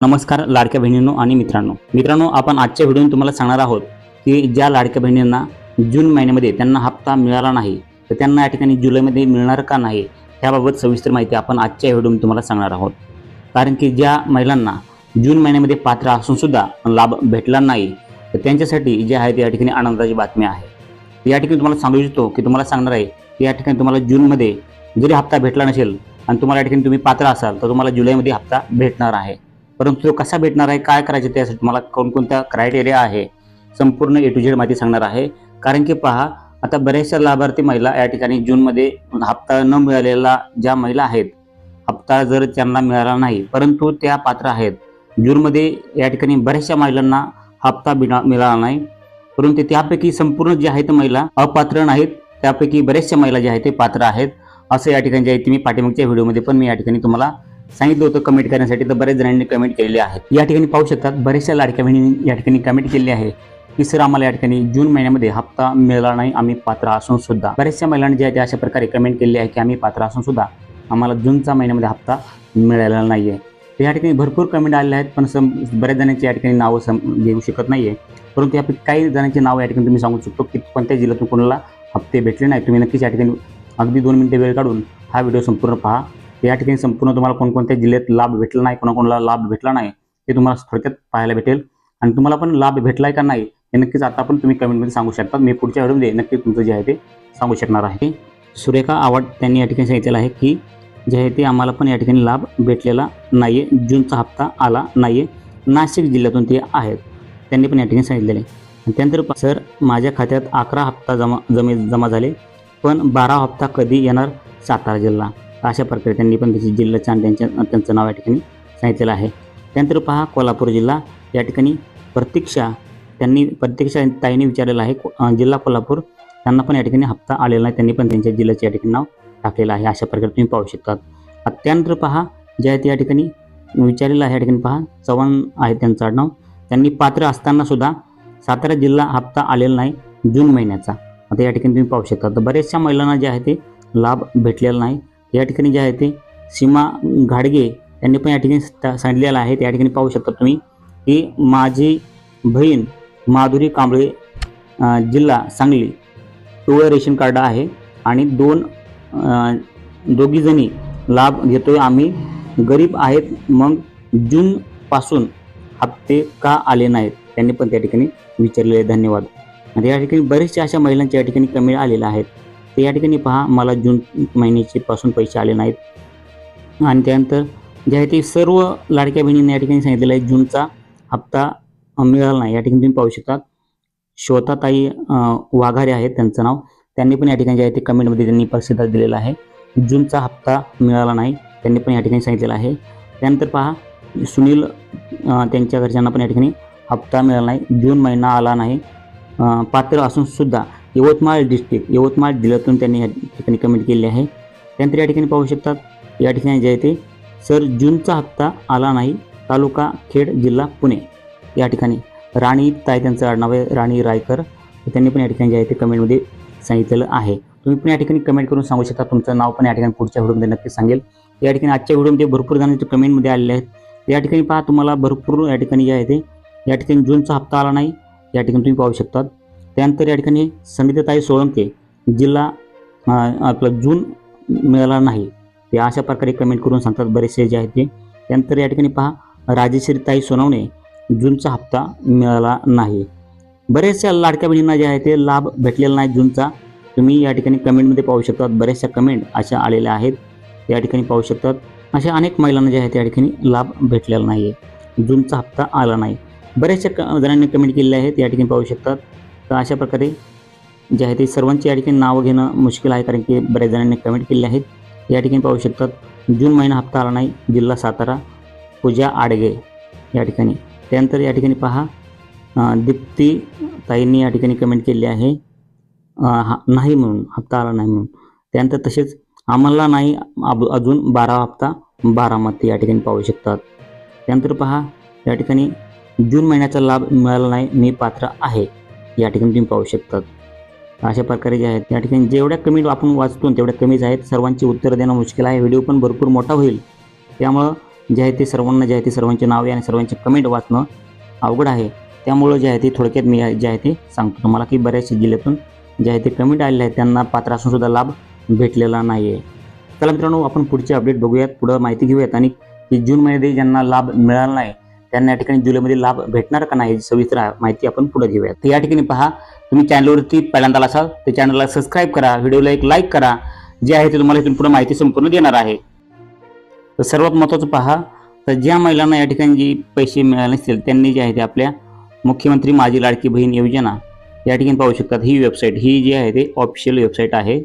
नमस्कार लाडक्या बहिणींनो आणि मित्रांनो. मित्रांनो आपण आजच्या व्हिडिओ तुम्हाला सांगणार आहोत की ज्या लाडक्या बहिणींना जून महिन्यामध्ये त्यांना हप्ता मिळाला नाही तर त्यांना या ठिकाणी जुलैमध्ये मिळणार का नाही याबाबत सविस्तर माहिती आपण आजच्या व्हिडिओ तुम्हाला सांगणार आहोत. कारण की ज्या महिलांना जून महिन्यामध्ये पात्र असून सुद्धा लाभ भेटला नाही तर त्यांच्यासाठी जे आहे ते या ठिकाणी आनंदाची बातमी आहे. या ठिकाणी तुम्हाला सांगू इच्छितो की तुम्हाला सांगणार आहे की या ठिकाणी तुम्हाला जूनमध्ये जरी हप्ता भेटला नसेल आणि तुम्हाला या ठिकाणी तुम्ही पात्र असाल तर तुम्हाला जुलैमध्ये हप्ता भेटणार आहे. परंतु तो कसा भेटणार आहे काय करायचे त्यासाठी मला कोणकोणत्या क्रायटेरिया आहे संपूर्ण ए टू झेड माहिती सांगणार आहे. कारण की पहा आता बऱ्याचशा लाभार्थी महिला या ठिकाणी जूनमध्ये हप्ता न मिळालेला ज्या महिला आहेत हप्ता जर त्यांना मिळाला नाही परंतु त्या पात्र आहेत. जूनमध्ये या ठिकाणी बऱ्याचशा महिलांना हप्ता मिळाला नाही. परंतु त्यापैकी संपूर्ण जे आहेत महिला अपात्र नाहीत त्यापैकी बऱ्याचशा महिला ज्या आहेत ते पात्र आहेत. असं या ठिकाणी जे आहे ते मी पाठीमागच्या व्हिडिओमध्ये पण मी या ठिकाणी तुम्हाला सांगितलं होतं कमेंट करण्यासाठी तर बऱ्याच जणांनी कमेंट केलेले आहेत. या ठिकाणी पाहू शकतात बऱ्याचशा लाडक्या बहिणींनी या ठिकाणी कमेंट केली आहे. की सर आम्हाला या ठिकाणी जून महिन्यामध्ये हप्ता मिळाला नाही आम्ही पात्र असून सुद्धा. बऱ्याचशा महिलांनी जे आहे ते अशा प्रकारे कमेंट केली आहे की आम्ही पात्र असून सुद्धा आम्हाला जूनचा महिन्यामध्ये हप्ता मिळालेला नाही आहे तर या ठिकाणी भरपूर कमेंट आलेले आहेत पण सम बऱ्याच जणांची या ठिकाणी नावं सम घेऊ शकत नाही आहे परंतु यापैकी काही जणांची नावं या ठिकाणी तुम्ही सांगू शकतो की कोणत्या जिल्ह्यातून कोणाला हप्ते भेटले नाही तुम्ही नक्कीच या ठिकाणी अगदी दोन मिनिटे वेळ काढून हा व्हिडिओ संपूर्ण पहा. या ठिकाणी संपूर्ण तुम्हाला कोणकोणत्या जिल्ह्यात लाभ भेटला नाही कोणाकोणाला लाभ भेटला नाही ते तुम्हाला थोडक्यात पाहायला भेटेल. आणि तुम्हाला पण लाभ भेटलाय का नाही हे नक्कीच आता पण तुम्ही कमेंटमध्ये सांगू शकता. मी पुढच्या व्हिडिओमध्ये नक्की तुमचं जे आहे ते सांगू शकणार आहे. सुरेखा आवाड त्यांनी या ठिकाणी सांगितलेलं आहे की जे आहे ते आम्हाला पण या ठिकाणी लाभ भेटलेला नाही आहे जूनचा हप्ता आला नाही आहे नाशिक जिल्ह्यातून ते आहेत. त्यांनी पण या ठिकाणी सांगितलेले आहे. आणि त्यानंतर सर माझ्या खात्यात अकरा हप्ता जमा जमे जमा झाले पण बारा हप्ता कधी येणार सातारा जिल्हा? अशा प्रकारे त्यांनी पण त्याची जिल्ह्याचं आणि त्यांच्या त्यांचं नाव या ठिकाणी सांगितलेलं आहे. त्यानंतर पहा कोल्हापूर जिल्हा या ठिकाणी प्रतीक्षा त्यांनी प्रत्यक्षा ताईने विचारलेलं आहे को- जिल्हा कोल्हापूर त्यांना पण या ठिकाणी हप्ता आलेला नाही त्यांनी पण त्यांच्या जिल्ह्याचे या ठिकाणी नाव टाकलेलं आहे अशा प्रकारे तुम्ही पाहू शकतात. त्यानंतर पहा जे आहे ते या ठिकाणी विचारलेलं आहे या ठिकाणी पहा चव्हाण आहे त्यांचं आडनाव त्यांनी पात्र असताना सुद्धा सातारा जिल्हा हप्ता आलेला नाही जून महिन्याचा. आता या ठिकाणी तुम्ही पाहू शकता. तर बऱ्याचशा महिलांना जे आहे ते लाभ भेटलेला नाही. या ठिकाणी जे आहे ते सीमा घाडगे यांनी पण या ठिकाणी सांगितलेलं आहे. त्या ठिकाणी पाहू शकता तुम्ही. की माझी बहीण माधुरी कांबळे जिल्हा सांगली. पिवळं रेशन कार्ड आहे आणि दोन दोघीजणी लाभ घेतोय आम्ही. गरीब आहेत मग जूनपासून हप्ते का आले नाहीत? त्यांनी पण त्या ठिकाणी विचारलेले धन्यवाद. आणि या ठिकाणी बरेचशा अशा महिलांच्या या ठिकाणी कमी आलेल्या आहेत. तर या ठिकाणी पहा मला जून महिन्याचे पासून पैसे आले नाहीत. आणि त्यानंतर जे आहे ते सर्व लाडक्या बहिणींनी या ठिकाणी सांगितलेलं आहे जूनचा हप्ता मिळाला नाही. या ठिकाणी तुम्ही पाहू शकता श्वताताई वाघारे आहेत त्यांचं नाव. त्यांनी पण या ठिकाणी जे आहे ते कमेंटमध्ये त्यांनी प्रसिद्ध दिलेला आहे. जूनचा हप्ता मिळाला नाही त्यांनी पण या ठिकाणी सांगितलेलं आहे. त्यानंतर पहा सुनील त्यांच्या घरच्यांना पण या ठिकाणी हप्ता मिळाला नाही जून महिना आला नाही. पात्र असूनसुद्धा यवतमाळ डिस्ट्रिक्ट यवतमाळ जिल्ह्यातून त्यांनी या ठिकाणी कमेंट केली आहे त्यानंतर या ठिकाणी पाहू शकतात या ठिकाणी जे आहे ते सर जूनचा हप्ता आला नाही तालुका खेड जिल्हा पुणे या ठिकाणी राणी ताय त्यांचं आडनाव आहे राणी रायकर त्यांनी पण या ठिकाणी जे आहे ते कमेंटमध्ये सांगितलेलं आहे तुम्ही पण या ठिकाणी कमेंट करून सांगू शकता तुमचं नाव पण या ठिकाणी पुढच्या व्हिडिओमध्ये नक्की सांगेल या ठिकाणी आजच्या व्हिडिओमध्ये भरपूर जणांचे कमेंटमध्ये आलेले आहेत या ठिकाणी पहा तुम्हाला भरपूर या ठिकाणी जे आहे ते या ठिकाणी जूनचा हप्ता आला नाही या ठिकाणी तुम्ही पाहू शकतात त्यानंतर या ठिकाणी संगीताताई सोळंके जिल्हा आपला आपलं जून मिळाला नाही. ते अशा प्रकारे कमेंट करून सांगतात बरेचसे जे आहेत ते. त्यानंतर या ठिकाणी पहा राजेश्रीताई सोनवणे जूनचा हप्ता मिळाला नाही. बऱ्याचशा लाडक्या बहिणींना जे आहे ते लाभ भेटलेला नाही जूनचा. तुम्ही या ठिकाणी कमेंटमध्ये पाहू शकतात बऱ्याचशा कमेंट अशा आलेल्या आहेत या ठिकाणी पाहू शकतात. अशा अनेक महिलांना जे आहे त्या ठिकाणी लाभ भेटलेला नाही आहे जूनचा हप्ता आला नाही. बऱ्याचशा क जणांनी कमेंट केलेले आहेत या ठिकाणी पाहू शकतात. तर अशा प्रकारे जे आहे ते सर्वांची या ठिकाणी नावं घेणं मुश्किल आहे कारण की बऱ्याच जणांनी कमेंट केले आहेत. या ठिकाणी पाहू शकतात जून महिना हप्ता आला नाही जिल्हा सातारा पूजा आडगे या ठिकाणी. त्यानंतर या ठिकाणी पहा दीप्ती ताईंनी या ठिकाणी कमेंट केली आहे. हा नाही म्हणून हप्ता आला नाही म्हणून. त्यानंतर तसेच आम्हाला नाही अब- अजून बारा हप्ता बारामती या ठिकाणी पाहू शकतात. त्यानंतर पहा या ठिकाणी जून महिन्याचा लाभ मिळाला नाही मी पात्र आहे. या ठिकाणी तुम्ही पाहू शकतात. अशा प्रकारे जे आहेत या ठिकाणी जेवढ्या कमी आपण वाचतो तेवढ्या कमीच आहेत सर्वांची उत्तरं देणं मुश्किल आहे. व्हिडिओ पण भरपूर मोठा होईल. त्यामुळं जे आहे ते सर्वांना जे आहे ते सर्वांची नावे आणि सर्वांचे कमेंट वाचणं अवघड आहे. त्यामुळं जे आहे ते थोडक्यात मी जे आहे ते सांगतो. तुम्हाला की बऱ्याचशा जिल्ह्यातून जे आहे ते कमेंट आलेले आहेत त्यांना पात्र असूनसुद्धा लाभ भेटलेला नाही आहे चला मित्रांनो आपण पुढचे अपडेट बघूयात. पुढं माहिती घेऊयात आणि की जून महिन्यात ज्यांना लाभ मिळाला नाही त्यांना या ठिकाणी जुलैमध्ये लाभ भेटणार का नाही सविस्तर माहिती आपण पुढे घेऊयात. तर या ठिकाणी पहा तुम्ही चॅनलवरती पहिल्यांदा असाल तर चॅनलला सबस्क्राईब करा व्हिडिओला एक लाईक करा जे आहे ते तुम्हाला इथून पुढे माहिती संपूर्ण देणार आहे. तर सर्वात महत्त्वाचं पहा तर ज्या महिलांना या ठिकाणी जे पैसे मिळाले नसतील त्यांनी जे आहे ते आपल्या मुख्यमंत्री माझी लाडकी बहीण योजना या ठिकाणी पाहू शकतात. ही वेबसाईट ही जी आहे ते ऑफिशियल वेबसाईट आहे.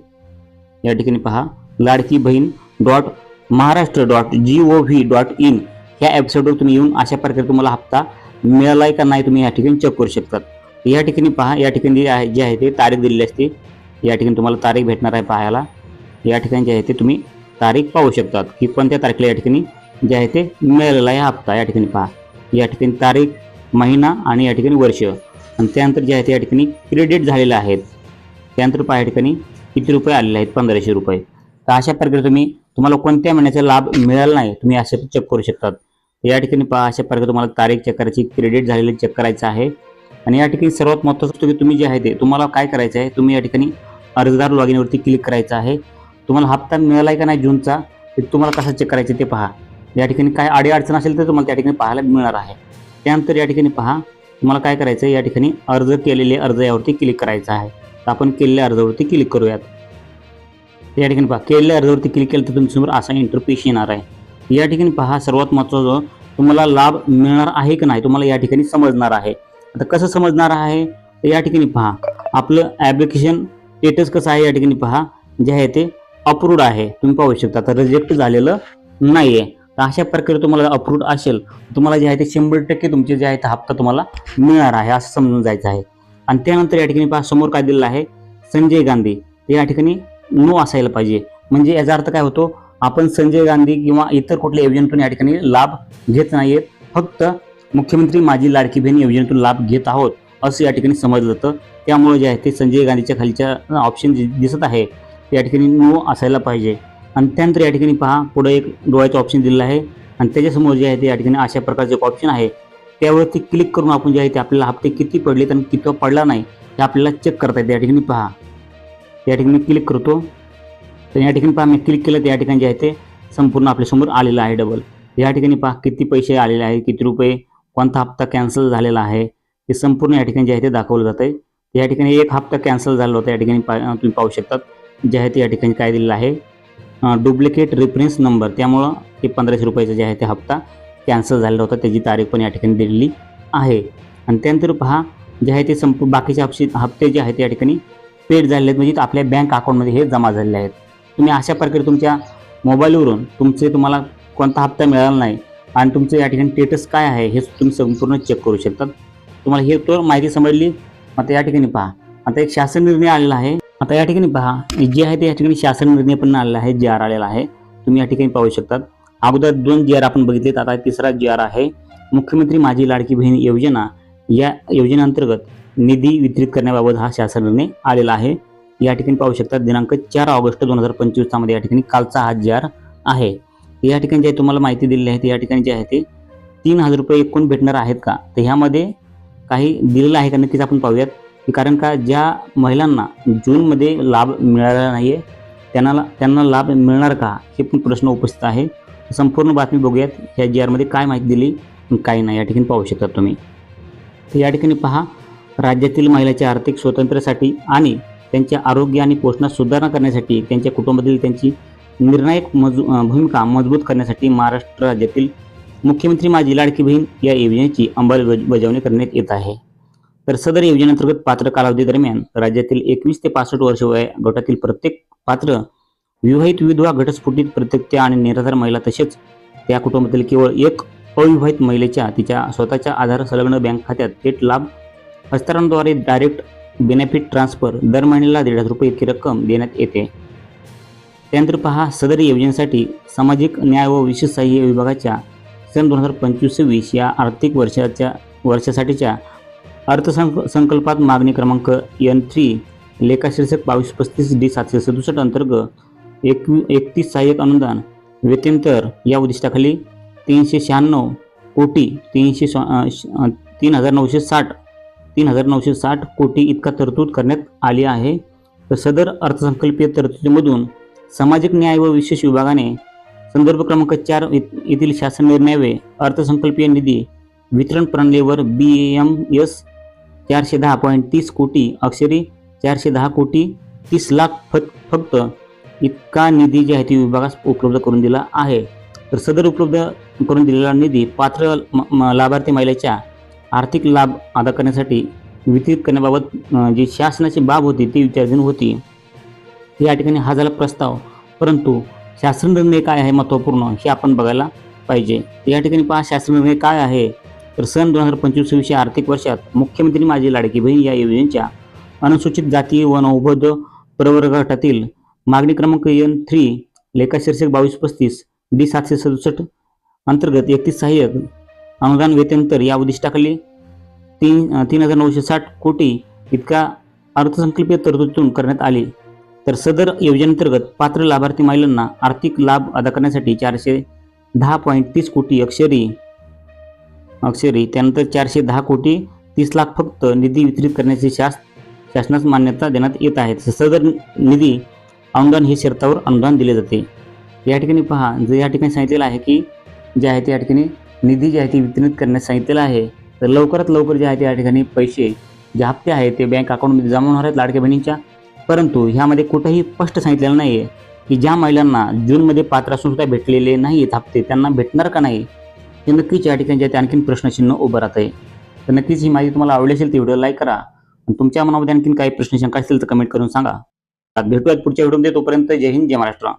या ठिकाणी पहा Ladki Bahin dot Maharashtra dot G O V dot in ह्या वेबसाईटवर तुम्ही येऊन अशा प्रकारे तुम्हाला हप्ता मिळाला आहे का नाही तुम्ही या ठिकाणी चेक करू शकतात या ठिकाणी पहा या ठिकाणी जे आहे जे आहे ते तारीख दिलेली असते या ठिकाणी तुम्हाला तारीख भेटणार आहे पाहायला या ठिकाणी जे आहे ते तुम्ही तारीख पाहू शकतात की कोणत्या तारखेला या ठिकाणी जे आहे ते मिळालेला आहे हप्ता या ठिकाणी पहा या ठिकाणी तारीख महिना आणि या ठिकाणी वर्ष आणि त्यानंतर जे आहे ते या ठिकाणी क्रेडिट झालेलं आहेत त्यानंतर पहा या ठिकाणी किती रुपये आलेले आहेत पंधराशे रुपये तर अशा प्रकारे तुम्ही तुम्हाला कोणत्या महिन्याचा लाभ मिळाला नाही तुम्ही असे चेक करू शकतात या ठिकाणी पहा अशा प्रकारे तुम्हाला तारीख चेक करायची क्रेडिट झालेली चेक करायचं आहे. आणि या ठिकाणी सर्वात महत्त्वाचं की तुम्ही जे आहे ते तुम्हाला काय करायचं आहे तुम्ही या ठिकाणी अर्जदार लॉग इनवरती क्लिक करायचं आहे. तुम्हाला हप्ता मिळाला आहे का नाही जूनचा ते तुम्हाला कसं चेक करायचं ते पहा. या ठिकाणी काय अडीअडचण असेल तर तुम्हाला त्या ठिकाणी पाहायला मिळणार आहे. त्यानंतर या ठिकाणी पहा तुम्हाला काय करायचं आहे या ठिकाणी अर्ज केलेले अर्ज यावरती क्लिक करायचा आहे. तर आपण केलेल्या अर्जावरती क्लिक करूयात. या ठिकाणी पहा केलेल्या अर्जावरती क्लिक केलं तर तुमच्यासमोर असा इंटरफेस येणार आहे. या ठिकाणी पहा सर्वात महत्त्वाचं तुम्हाला लाभ मिळणार आहे की नाही तुम्हाला या ठिकाणी समजणार आहे. आता कसं समजणार आहे? तर या ठिकाणी पहा आपलं ॲप्लिकेशन स्टेटस कसं आहे या ठिकाणी पहा जे आहे ते अप्रूव्ड आहे. तुम्ही पाहू शकता आता रिजेक्ट झालेलं नाही आहे तर अशा प्रकारे तुम्हाला अप्रूव्ड असेल तुम्हाला जे आहे ते शंभर टक्के तुमचे जे आहे ते हप्ता तुम्हाला मिळणार आहे असं समजून जायचं आहे. आणि त्यानंतर या ठिकाणी पहा समोर काय दिलेलं आहे? संजय गांधी. या ठिकाणी नो असायला पाहिजे. म्हणजे याचा अर्थ काय होतो? आपण संजय गांधी किंवा इतर कुठल्या योजनेतून या ठिकाणी लाभ घेत नाहीयेत फक्त मुख्यमंत्री माझी लाडकी बहीण योजनेतून लाभ घेत आहोत असं या ठिकाणी समजलं जातं. त्यामुळे जे आहे ते संजय गांधीच्या खालच्या ऑप्शन दिसत आहे या ठिकाणी नो असायला पाहिजे. आणि त्यानंतर या ठिकाणी पहा पुढे एक डोळ्याचं ऑप्शन दिलेलं आहे. आणि त्याच्यासमोर जे आहे ते या ठिकाणी अशा प्रकारचं एक ऑप्शन आहे. त्यावरती क्लिक करून आपण जे आहे ते आपल्याला हप्ते किती पडलेत आणि किती पडला नाही हे आपल्याला चेक करता येते. या ठिकाणी पहा. या ठिकाणी क्लिक करतो. तर या ठिकाणी पहा मी क्लिक केलं तर या ठिकाणी जे आहे ते संपूर्ण आपल्यासमोर आलेलं आहे डबल या ठिकाणी पहा किती पैसे आलेले आहे किती रुपये कोणता हप्ता कॅन्सल झालेला आहे ते संपूर्ण या ठिकाणी जे आहे ते दाखवलं जातं आहे या ठिकाणी एक हप्ता कॅन्सल झाला होता या ठिकाणी पा तुम्ही पाहू शकतात. जे आहे ते या ठिकाणी काय दिलेलं आहे डुप्लिकेट रेफरन्स नंबर त्यामुळं ते पंधराशे रुपयाचं जे आहे ते हप्ता कॅन्सल झालेला होता त्याची तारीख पण या ठिकाणी दिलेली आहे. आणि त्यानंतर पहा जे आहे ते संप बाकीचे हप्ते हप्ते जे आहेत या ठिकाणी पेड झालेले आहेत. म्हणजे आपल्या बँक अकाउंटमध्ये हे जमा झालेले आहेत. तुम्ही अशा प्रकारे तुमच्या मोबाईलवरून तुमचे तुम्हाला कोणता हप्ता मिळाला नाही आणि तुमचं या ठिकाणी स्टेटस काय आहे हे तुम्ही संपूर्ण चेक करू शकतात तुम्हाला हे तर माहिती समजली आता या ठिकाणी पहा. आता एक शासन निर्णय आलेला आहे. आता या ठिकाणी पहा जे आहे ते या ठिकाणी शासन निर्णय पण आलेला आहे जी आर आलेला आहे. तुम्ही या ठिकाणी पाहू शकतात. अगोदर दोन जी आर आपण बघितलेत आता तिसरा जी आर आहे मुख्यमंत्री माझी लाडकी बहीण योजना. या योजनेअंतर्गत निधी वितरित करण्याबाबत हा शासन निर्णय आलेला आहे. या ठिकाणी पाहू शकतात दिनांक चार ऑगस्ट दोन हजार पंचवीसमध्ये या ठिकाणी कालचा हा जी आर आहे. या ठिकाणी जे तुम्हाला माहिती दिलेली आहे या ठिकाणी जे आहे ते तीन हजार रुपये एकूण भेटणार आहेत का? तर ह्यामध्ये काही दिलेलं आहे का? नक्कीच आपण पाहूयात. कारण का ज्या महिलांना जूनमध्ये लाभ मिळाला नाही आहे त्यांना त्यांना लाभ मिळणार का? हे पण प्रश्न उपस्थित आहे. संपूर्ण बातमी बघूयात. ह्या जी आरमध्ये काय माहिती दिली काय नाही या ठिकाणी पाहू शकतात तुम्ही. तर या ठिकाणी पहा राज्यातील महिलांच्या आर्थिक स्वातंत्र्यासाठी आणि त्यांच्या आरोग्य आणि पोषणात सुधारणा करण्यासाठी त्यांच्या कुटुंबातील त्यांची निर्णायक मजू भूमिका मजबूत करण्यासाठी महाराष्ट्र राज्यातील मुख्यमंत्री माझी लाडकी बहीण या योजनेची अंमलबजावणी करण्यात येत आहे. तर सदर योजनेअंतर्गत पात्र कालावधी दरम्यान राज्यातील एकवीस ते पासष्ट वर्ष वय गटातील प्रत्येक पात्र विवाहित विधवा घटस्फोटित प्रत्यक्त्या आणि निराधार महिला तसेच त्या कुटुंबातील केवळ एक अविवाहित महिलेच्या तिच्या स्वतःच्या आधार संलग्न बँक खात्यात थेट लाभ हस्तांतरणाद्वारे डायरेक्ट बेनिफिट ट्रान्सफर दर महिन्याला दीड हजार रुपये इतकी रक्कम देण्यात येते. त्यानंतर पहा सदर योजनेसाठी सामाजिक न्याय व विशेष सहाय्य विभागाच्या सन दोन हजार पंचवीस सव्वीस या आर्थिक वर्षाच्या वर्षासाठीच्या अर्थसंक संकल्पात मागणी क्रमांक एन थ्री लेखा शीर्षक बावीस पस्तीस डी सातशे सदुसष्ट अंतर्गत एकवी एकतीस सहाय्यक अनुदान वेतनतर या उद्दिष्टाखाली तीनशे शहाण्णव कोटी तीनशे श- तीन हजार नऊशे साठ तीन हजार नऊशे साठ कोटी इतका तरतूद करण्यात आली आहे. तर सदर अर्थसंकल्पीय तरतुदीमधून सामाजिक न्याय व विशेष विभागाने संदर्भ क्रमांक चार येथील शासन निर्णयावे अर्थसंकल्पीय निधी वितरण प्रणालीवर बी एम एस चारशे दहा पॉईंट तीस कोटी अक्षरी चारशे दहा कोटी तीस लाख फक्त फक्त इतका निधी जे आहे ते विभागास उपलब्ध करून दिला आहे. तर सदर उपलब्ध करून दिलेला निधी पात्र म- लाभार्थी महिलेच्या आर्थिक लाभ अदा करण्यासाठी वितरित करण्याबाबत जी शासनाची बाब होती ती विचारधीन होती. या ठिकाणी हा झाला प्रस्ताव. परंतु शासन निर्णय काय आहे महत्त्वपूर्ण हे आपण बघायला पाहिजे. या ठिकाणी पहा शासन निर्णय काय आहे? तर सन दोन हजार पंचवीस सव्वीस आर्थिक वर्षात मुख्यमंत्री माझी लाडकी बहीण या योजनेच्या अनुसूचित जाती व नौबद्ध प्रवर्ग गटातील मागणी क्रमांक एन थ्री लेखा शीर्षक बावीस पस्तीस डी सातशे सदुसष्ट अंतर्गत एकतीस सहाय्यक अनुदान वेतनतर या उद्दिष्टाखाली तीन तीन हजार नऊशे साठ कोटी इतका अर्थसंकल्पीय तरतूदीतून करण्यात आली. तर सदर योजनेअंतर्गत पात्र लाभार्थी महिलांना आर्थिक लाभ अदा करण्यासाठी चारशे दहा पॉईंट तीस कोटी अक्षरी अक्षरी त्यानंतर चारशे दहा कोटी तीस लाख फक्त निधी वितरित करण्याची शास शासनास मान्यता देण्यात येत आहे. सदर निधी अनुदान हे शर्तावर अनुदान दिले जाते. या ठिकाणी पहा जे या ठिकाणी सांगितलेलं आहे की जे आहे ते या ठिकाणी निधी जे आहे ते वितरित करण्यास सांगितलेलं आहे. तर लवकरात लवकर जे आहे त्या ठिकाणी पैसे जे हप्ते आहेत ते बँक अकाउंटमध्ये जमा होणार आहेत लाडक्या बहिणींच्या. परंतु ह्यामध्ये कुठंही स्पष्ट सांगितलेलं नाही आहे की ज्या महिलांना जूनमध्ये पात्र असून सुद्धा भेटलेले नाही आहेत हप्ते त्यांना भेटणार का नाही? हे नक्कीच या ठिकाणी जे ते आणखीन प्रश्नचिन्ह उभं राहत आहे. तर नक्कीच ही माहिती तुम्हाला आवडली असेल ती व्हिडिओ लाईक करा. आणि तुमच्या मनामध्ये आणखीन काही प्रश्न शंका असतील तर कमेंट करून सांगा. भेटूयात पुढच्या व्हिडिओमध्ये. तोपर्यंत जय हिंद जय महाराष्ट्र.